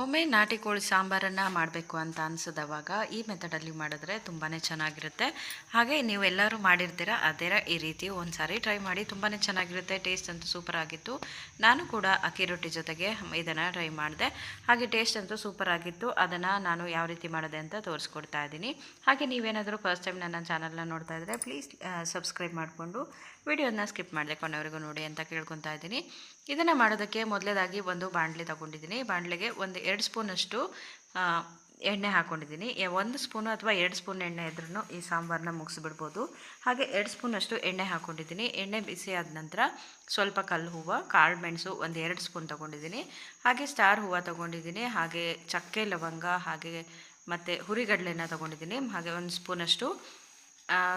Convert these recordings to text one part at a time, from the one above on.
ಒಮ್ಮೆ ನಾಟಿ ಕೋಳಿ ಸಾಂಬಾರನ್ನು ಮಾಡಬೇಕು ಅಂತ ಅನಿಸಿದವಾಗ ಈ ಮೆಥಡಲ್ಲಿ ಮಾಡಿದ್ರೆ ತುಂಬಾ ಚೆನ್ನಾಗಿರುತ್ತೆ. ಹಾಗೆ ನೀವು ಎಲ್ಲರೂ ಮಾಡಿರ್ತೀರ, ಅದೇ ಈ ರೀತಿ ಒಂದು ಸಾರಿ ಟ್ರೈ ಮಾಡಿ ತುಂಬಾ ಚೆನ್ನಾಗಿರುತ್ತೆ ಟೇಸ್ಟ್ ಅಂತೂ ಸೂಪರ್ ಆಗಿತ್ತು. ನಾನು ಕೂಡ ಅಕ್ಕಿ ರೊಟ್ಟಿ ಜೊತೆಗೆ ಇದನ್ನು ಟ್ರೈ ಮಾಡಿದೆ. ಹಾಗೆ ಟೇಸ್ಟ್ ಅಂತೂ ಸೂಪರ್ ಆಗಿತ್ತು. ಅದನ್ನು ನಾನು ಯಾವ ರೀತಿ ಮಾಡಿದೆ ಅಂತ ತೋರಿಸ್ಕೊಡ್ತಾ ಇದ್ದೀನಿ. ಹಾಗೆ ನೀವೇನಾದರೂ ಫಸ್ಟ್ ಟೈಮ್ ನನ್ನ ಚಾನಲ್ನ ನೋಡ್ತಾ ಇದ್ದರೆ ಪ್ಲೀಸ್ ಸಬ್ಸ್ಕ್ರೈಬ್ ಮಾಡಿಕೊಂಡು ವಿಡಿಯೋನ ಸ್ಕಿಪ್ ಮಾಡಿದೆ ಕೊನೆವರೆಗೂ ನೋಡಿ ಅಂತ ಕೇಳ್ಕೊತಾ ಇದ್ದೀನಿ. ಇದನ್ನು ಮಾಡೋದಕ್ಕೆ ಮೊದಲೇದಾಗಿ ಒಂದು ಬಾಣಲೆ ತಗೊಂಡಿದ್ದೀನಿ. ಬಾಣಲೆಗೆ ಒಂದು ಎರಡು ಸ್ಪೂನಷ್ಟು ಎಣ್ಣೆ ಹಾಕ್ಕೊಂಡಿದ್ದೀನಿ ಒಂದು ಸ್ಪೂನು ಅಥವಾ ಎರಡು ಸ್ಪೂನ್ ಎಣ್ಣೆ ಇದ್ರೂ ಈ ಸಾಂಬಾರನ್ನ ಮುಗಿಸ್ಬಿಡ್ಬೋದು. ಹಾಗೆ ಎರಡು ಸ್ಪೂನಷ್ಟು ಎಣ್ಣೆ ಹಾಕ್ಕೊಂಡಿದ್ದೀನಿ ಎಣ್ಣೆ ಬಿಸಿ ಆದ ನಂತರ ಸ್ವಲ್ಪ ಕಲ್ಲು ಹೂವು, ಕಾಳು ಮೆಣಸು ಒಂದು ಎರಡು ಸ್ಪೂನ್ ತೊಗೊಂಡಿದ್ದೀನಿ. ಹಾಗೆ ಸ್ಟಾರ್ ಹೂವು ತೊಗೊಂಡಿದ್ದೀನಿ. ಹಾಗೆ ಚಕ್ಕೆ ಲವಂಗ, ಹಾಗೆ ಮತ್ತು ಹುರಿಗಡಲೆನ ತೊಗೊಂಡಿದ್ದೀನಿ. ಹಾಗೆ ಒಂದು ಸ್ಪೂನಷ್ಟು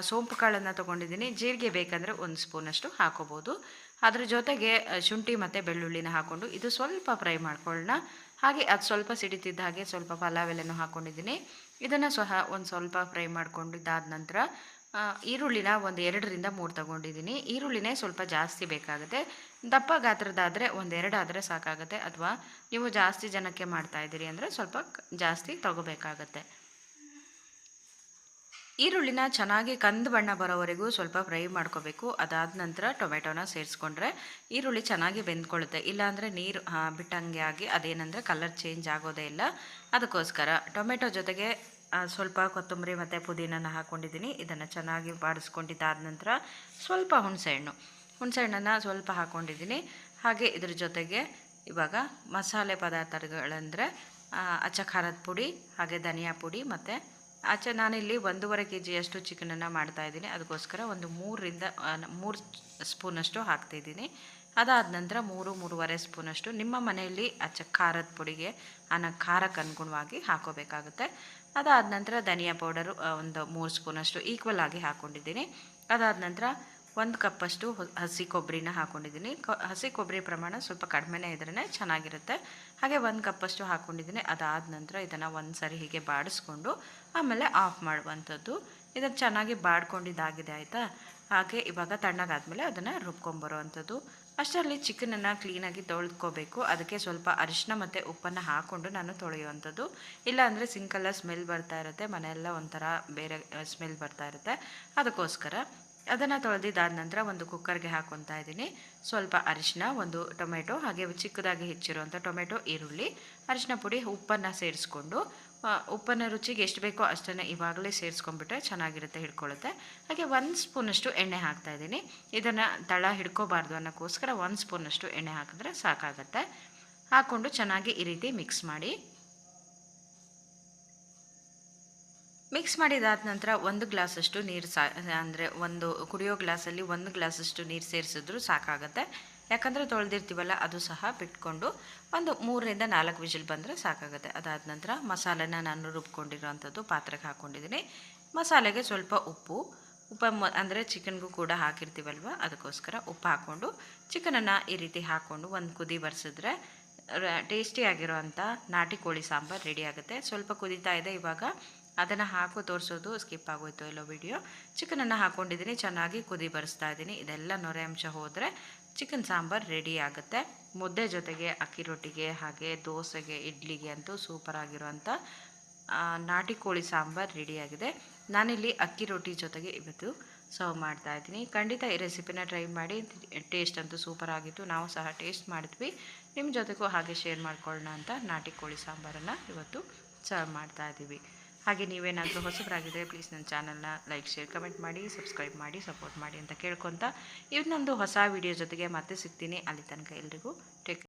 ಸೋಂಪು ಕಾಳನ್ನು ತೊಗೊಂಡಿದ್ದೀನಿ. ಜೀರಿಗೆ ಬೇಕಂದರೆ ಒಂದು ಸ್ಪೂನಷ್ಟು ಹಾಕೋಬೋದು. ಅದ್ರ ಜೊತೆಗೆ ಶುಂಠಿ ಮತ್ತು ಬೆಳ್ಳುಳ್ಳಿನ ಹಾಕ್ಕೊಂಡು ಇದು ಸ್ವಲ್ಪ ಫ್ರೈ ಮಾಡ್ಕೊಳ್ಳೋಣ. ಹಾಗೆ ಅದು ಸ್ವಲ್ಪ ಸಿಡಿತಿದ್ದ ಹಾಗೆ ಸ್ವಲ್ಪ ಪಲಾವ್ ಎಲೆನೂ ಹಾಕ್ಕೊಂಡಿದ್ದೀನಿ ಇದನ್ನು ಸಹ ಒಂದು ಸ್ವಲ್ಪ ಫ್ರೈ ಮಾಡ್ಕೊಂಡಿದ್ದಾದ ನಂತರ ಆ, ಈರುಳ್ಳಿನ ಒಂದು ಎರಡರಿಂದ ಮೂರು ತಗೊಂಡಿದ್ದೀನಿ. ಈರುಳ್ಳಿನೇ ಸ್ವಲ್ಪ ಜಾಸ್ತಿ ಬೇಕಾಗುತ್ತೆ. ದಪ್ಪ ಗಾತ್ರದಾದರೆ ಒಂದೆರಡಾದರೆ ಸಾಕಾಗುತ್ತೆ. ಅಥವಾ ನೀವು ಜಾಸ್ತಿ ಜನಕ್ಕೆ ಮಾಡ್ತಾ ಇದ್ದೀರಿ ಅಂದರೆ ಸ್ವಲ್ಪ ಜಾಸ್ತಿ ತಗೋಬೇಕಾಗತ್ತೆ. ಈರುಳ್ಳಿನ ಚೆನ್ನಾಗಿ ಕಂದು ಬಣ್ಣ ಬರೋವರೆಗೂ ಸ್ವಲ್ಪ ಫ್ರೈ ಮಾಡ್ಕೋಬೇಕು. ಅದಾದ ನಂತರ ಟೊಮೆಟೊನ ಸೇರಿಸ್ಕೊಂಡ್ರೆ ಈರುಳ್ಳಿ ಚೆನ್ನಾಗಿ ಬೆಂದ್ಕೊಳ್ಳುತ್ತೆ ಇಲ್ಲಾಂದರೆ ನೀರು ಬಿಟ್ಟಂಗೆ ಆಗಿ ಅದೇನಂದರೆ ಕಲರ್ ಚೇಂಜ್ ಆಗೋದೇ ಇಲ್ಲ. ಅದಕ್ಕೋಸ್ಕರ ಟೊಮೆಟೊ ಜೊತೆಗೆ ಸ್ವಲ್ಪ ಕೊತ್ತಂಬರಿ ಮತ್ತು ಪುದೀನನ ಹಾಕ್ಕೊಂಡಿದ್ದೀನಿ ಇದನ್ನು ಚೆನ್ನಾಗಿ ಬಾಡಿಸ್ಕೊಂಡಿದ್ದಾದ ನಂತರ ಸ್ವಲ್ಪ ಹುಣಸೆಹಣ್ಣು ಹುಣಸೆಹಣ್ಣನ್ನು ಸ್ವಲ್ಪ ಹಾಕ್ಕೊಂಡಿದ್ದೀನಿ ಹಾಗೆ ಇದ್ರ ಜೊತೆಗೆ ಇವಾಗ ಮಸಾಲೆ ಪದಾರ್ಥಗಳಂದರೆ ಅಚ್ಚ ಖಾರದ ಪುಡಿ, ಹಾಗೆ ಧನಿಯಾ ಪುಡಿ ಮತ್ತು ಆಚೆ ನಾನಿಲ್ಲಿ ಒಂದೂವರೆ ಕೆ ಜಿಯಷ್ಟು ಚಿಕನನ್ನು ಮಾಡ್ತಾಯಿದ್ದೀನಿ ಅದಕ್ಕೋಸ್ಕರ ಒಂದು ಮೂರರಿಂದ ಮೂರು ಸ್ಪೂನಷ್ಟು ಹಾಕ್ತಾಯಿದ್ದೀನಿ ಅದಾದ ನಂತರ ಮೂರು, ಮೂರುವರೆ ಸ್ಪೂನಷ್ಟು ನಿಮ್ಮ ಮನೆಯಲ್ಲಿ ಅಚ್ಚ ಖಾರದ ಪುಡಿಗೆ ಅನ್ನ ಖಾರಕ್ಕೆ ಅನುಗುಣವಾಗಿ ಹಾಕೋಬೇಕಾಗುತ್ತೆ. ಅದಾದ ನಂತರ ಧನಿಯಾ ಪೌಡರು ಒಂದು ಮೂರು ಸ್ಪೂನಷ್ಟು ಈಕ್ವಲ್ ಆಗಿ ಹಾಕ್ಕೊಂಡಿದ್ದೀನಿ ಅದಾದ ನಂತರ ಒಂದು ಕಪ್ಪಷ್ಟು ಹಸಿ ಕೊಬ್ಬರಿನ ಹಾಕ್ಕೊಂಡಿದ್ದೀನಿ ಹಸಿ ಕೊಬ್ಬರಿ ಪ್ರಮಾಣ ಸ್ವಲ್ಪ ಕಡಿಮೆನೇ ಇದ್ರೇ ಚೆನ್ನಾಗಿರುತ್ತೆ. ಹಾಗೆ ಒಂದು ಕಪ್ಪಷ್ಟು ಹಾಕ್ಕೊಂಡಿದ್ದೀನಿ ಅದಾದ ನಂತರ ಇದನ್ನು ಒಂದು ಸರಿ ಹೀಗೆ ಬಾಡಿಸ್ಕೊಂಡು ಆಮೇಲೆ ಆಫ್ ಮಾಡುವಂಥದ್ದು. ಇದನ್ನು ಚೆನ್ನಾಗಿ ಬಾಡ್ಕೊಂಡಿದ್ದಾಗಿದೆ ಆಯಿತಾ? ಹಾಗೆ ಇವಾಗ ತಣ್ಣಗಾದಮೇಲೆ ಅದನ್ನು ರುಬ್ಕೊಂಬರುವಂಥದ್ದು. ಅಷ್ಟರಲ್ಲಿ ಚಿಕನನ್ನು ಕ್ಲೀನಾಗಿ ತೊಳೆದ್ಕೋಬೇಕು. ಅದಕ್ಕೆ ಸ್ವಲ್ಪ ಅರಿಶಿನ ಮತ್ತು ಉಪ್ಪನ್ನು ಹಾಕ್ಕೊಂಡು ನಾನು ತೊಳೆಯುವಂಥದ್ದು. ಇಲ್ಲಾಂದರೆ ಸಿಂಕಲ್ಲ ಸ್ಮೆಲ್ ಬರ್ತಾ ಇರುತ್ತೆ. ಮನೆಯೆಲ್ಲ ಒಂಥರ ಬೇರೆ, ಸ್ಮೆಲ್ ಬರ್ತಾ ಇರುತ್ತೆ. ಅದಕ್ಕೋಸ್ಕರ ಅದನ್ನು ತೊಳೆದಿದ್ದಾದ ನಂತರ ಒಂದು ಕುಕ್ಕರ್ಗೆ ಹಾಕೊತಾ ಇದ್ದೀನಿ. ಸ್ವಲ್ಪ ಅರಿಶಿನ ಒಂದು ಟೊಮೆಟೊ, ಹಾಗೆ ಚಿಕ್ಕದಾಗಿ ಹೆಚ್ಚಿರುವಂಥ ಟೊಮೆಟೊ, ಈರುಳ್ಳಿ ಅರಿಶಿನ ಪುಡಿ, ಉಪ್ಪನ್ನು ಸೇರಿಸ್ಕೊಂಡು ಉಪ್ಪನ್ನು ರುಚಿಗೆ ಎಷ್ಟು ಬೇಕೋ ಅಷ್ಟನ್ನು ಇವಾಗಲೇ ಸೇರಿಸ್ಕೊಂಡ್ಬಿಟ್ರೆ ಚೆನ್ನಾಗಿರುತ್ತೆ ಹಿಡ್ಕೊಳ್ಳುತ್ತೆ. ಹಾಗೆ ಒಂದು ಸ್ಪೂನಷ್ಟು ಎಣ್ಣೆ ಹಾಕ್ತಾ ಇದ್ದೀನಿ. ಇದನ್ನು ತಳ ಹಿಡ್ಕೋಬಾರ್ದು ಅನ್ನೋಕ್ಕೋಸ್ಕರ ಒಂದು ಸ್ಪೂನಷ್ಟು ಎಣ್ಣೆ ಹಾಕಿದ್ರೆ ಸಾಕಾಗುತ್ತೆ. ಹಾಕ್ಕೊಂಡು ಚೆನ್ನಾಗಿ ಈ ರೀತಿ ಮಿಕ್ಸ್ ಮಾಡಿ ಮಿಕ್ಸ್ ಮಾಡಿದಾದ ನಂತರ ಒಂದು ಗ್ಲಾಸಷ್ಟು ನೀರು ಸಾ, ಅಂದರೆ ಒಂದು ಕುಡಿಯೋ ಗ್ಲಾಸಲ್ಲಿ ಒಂದು ಗ್ಲಾಸಷ್ಟು ನೀರು ಸೇರಿಸಿದ್ರು ಸಾಕಾಗುತ್ತೆ. ಯಾಕಂದರೆ ತೊಳೆದಿರ್ತೀವಲ್ಲ, ಅದು ಸಹ ಬಿಟ್ಕೊಂಡು ಒಂದು ಮೂರರಿಂದ ನಾಲ್ಕು ವಿಜಿಲ್ ಬಂದರೆ ಸಾಕಾಗುತ್ತೆ. ಅದಾದ ನಂತರ ಮಸಾಲೆನ ನಾನು ರುಬ್ಕೊಂಡಿರೋವಂಥದ್ದು ಪಾತ್ರೆಗೆ ಹಾಕ್ಕೊಂಡಿದ್ದೀನಿ. ಮಸಾಲೆಗೆ ಸ್ವಲ್ಪ ಉಪ್ಪು, ಉಪ್ಪ ಮ, ಅಂದರೆ ಚಿಕನ್ಗೂ ಕೂಡ ಹಾಕಿರ್ತೀವಲ್ವ, ಅದಕ್ಕೋಸ್ಕರ ಉಪ್ಪು ಹಾಕ್ಕೊಂಡು ಚಿಕನನ್ನು ಈ ರೀತಿ ಹಾಕ್ಕೊಂಡು ಒಂದು ಕುದಿ ಬರೆಸಿದ್ರೆ ಟೇಸ್ಟಿಯಾಗಿರೋವಂಥ ನಾಟಿ ಕೋಳಿ ಸಾಂಬಾರು ರೆಡಿ ಆಗುತ್ತೆ. ಸ್ವಲ್ಪ ಕುದೀತಾ ಇದೆ ಇವಾಗ. ಅದನ್ನು ಹಾಕೋ ತೋರಿಸೋದು ಸ್ಕಿಪ್ ಆಗೋಯ್ತು ಎಲ್ಲೋ ವಿಡಿಯೋ ಚಿಕನನ್ನು ಹಾಕ್ಕೊಂಡಿದ್ದೀನಿ ಚೆನ್ನಾಗಿ ಕುದಿ ಬರೆಸ್ತಾ ಇದ್ದೀನಿ. ಇದೆಲ್ಲ ನೊರೆ ಅಂಶ ಹೋದರೆ ಚಿಕನ್ ಸಾಂಬಾರು ರೆಡಿ ಆಗುತ್ತೆ. ಮುದ್ದೆ ಜೊತೆಗೆ ಅಕ್ಕಿ ರೊಟ್ಟಿಗೆ ಹಾಗೆ ದೋಸೆಗೆ, ಇಡ್ಲಿಗೆ ಅಂತೂ ಸೂಪರ್ ಆಗಿರುವಂಥ ನಾಟಿ ಕೋಳಿ ಸಾಂಬಾರು ರೆಡಿಯಾಗಿದೆ ನಾನಿಲ್ಲಿ ಅಕ್ಕಿ ರೊಟ್ಟಿ ಜೊತೆಗೆ ಇವತ್ತು ಸರ್ವ್ ಮಾಡ್ತಾ ಇದ್ದೀನಿ. ಖಂಡಿತ ಈ ರೆಸಿಪಿನ ಟ್ರೈ ಮಾಡಿ ಟೇಸ್ಟ್ ಅಂತೂ ಸೂಪರ್ ಆಗಿತ್ತು. ನಾವು ಸಹ ಟೇಸ್ಟ್ ಮಾಡಿದ್ವಿ. ನಿಮ್ಮ ಜೊತೆಗೂ ಹಾಗೆ ಶೇರ್ ಮಾಡ್ಕೊಳ್ಳೋಣ ಅಂತ ನಾಟಿ ಕೋಳಿ ಸಾಂಬಾರನ್ನು ಇವತ್ತು ಸರ್ವ್ ಮಾಡ್ತಾ ಇದ್ದೀವಿ. ಹಾಗೆ ನೀವೇನಾದರೂ ಹೊಸಬರಾಗಿದ್ದರೆ ಪ್ಲೀಸ್ ನನ್ನ ಚಾನಲ್ನ ಲೈಕ್ ಶೇರ್ ಕಮೆಂಟ್ ಮಾಡಿ ಸಬ್ಸ್ಕ್ರೈಬ್ ಮಾಡಿ ಸಪೋರ್ಟ್ ಮಾಡಿ ಅಂತ ಕೇಳ್ಕೊತ ಇನ್ನೊಂದು ಹೊಸ ವಿಡಿಯೋ ಜೊತೆಗೆ ಮತ್ತೆ ಸಿಗ್ತೀನಿ ಅಲ್ಲಿ ತನಕ ಎಲ್ರಿಗೂ. ಟೇಕ್